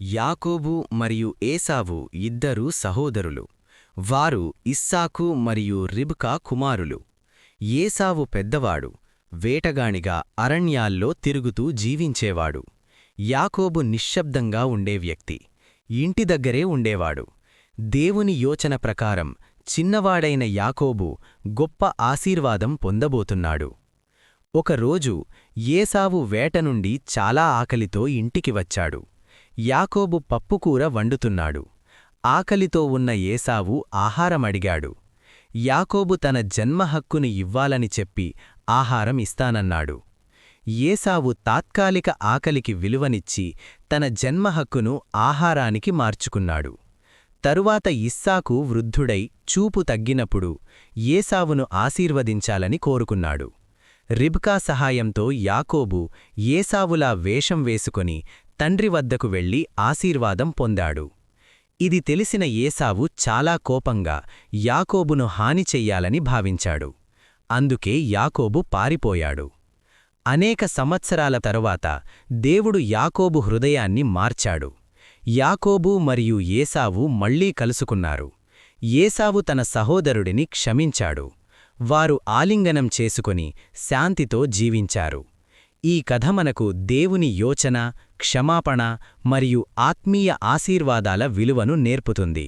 యాకోబు మరియు ఏసావు ఇద్దరు సహోదరులు. వారు ఇస్సాకు మరియు రిబ్కా కుమారులు. ఏసావు పెద్దవాడు వేటగానిగా అరణ్యాల్లో తిరుగుతూ జీవించేవాడు. యాకోబు నిశ్శబ్దంగా ఉండే వ్యక్తి ఇంటి దగ్గరే ఉండేవాడు. దేవుని యోచన ప్రకారం చిన్నవాడైన యాకోబు గొప్ప ఆశీర్వాదం పొందబోతున్నాడు. ఒకరోజు ఏసావు వేట నుండి చాలా ఆకలితో ఇంటికి వచ్చాడు. యాకోబు పప్పుకూర వండుతున్నాడు. ఆకలితో ఉన్న ఏసావు ఆహారమడిగాడు. యాకోబు తన జన్మహక్కుని ఇవ్వాలని చెప్పి ఆహారం ఇస్తానన్నాడు. ఏసావు తాత్కాలిక ఆకలికి విలువనిచ్చి తన జన్మహక్కును ఆహారానికి మార్చుకున్నాడు. తరువాత ఇస్సాకు వృద్ధుడై చూపు తగ్గినప్పుడు ఏసావును ఆశీర్వదించాలని కోరుకున్నాడు. రిబ్కా సహాయంతో యాకోబు ఏసావులా వేషం వేసుకుని తండ్రి వద్దకు వెళ్ళి ఆశీర్వాదం పొందాడు. ఇది తెలిసిన ఏసావు చాలా కోపంగా యాకోబును హాని చెయ్యాలని భావించాడు. అందుకే యాకోబు పారిపోయాడు. అనేక సంవత్సరాల తరువాత దేవుడు యాకోబు హృదయాన్ని మార్చాడు. యాకోబు మరియు ఏసావు మళ్ళీ కలుసుకున్నారు. ఏసావు తన సహోదరుడిని క్షమించాడు. వారు ఆలింగనం చేసుకుని శాంతితో జీవించారు. ఈ కథ మనకు దేవుని యోచన క్షమాపణ మరియు ఆత్మీయ ఆశీర్వాదాల విలువను నేర్పుతుంది.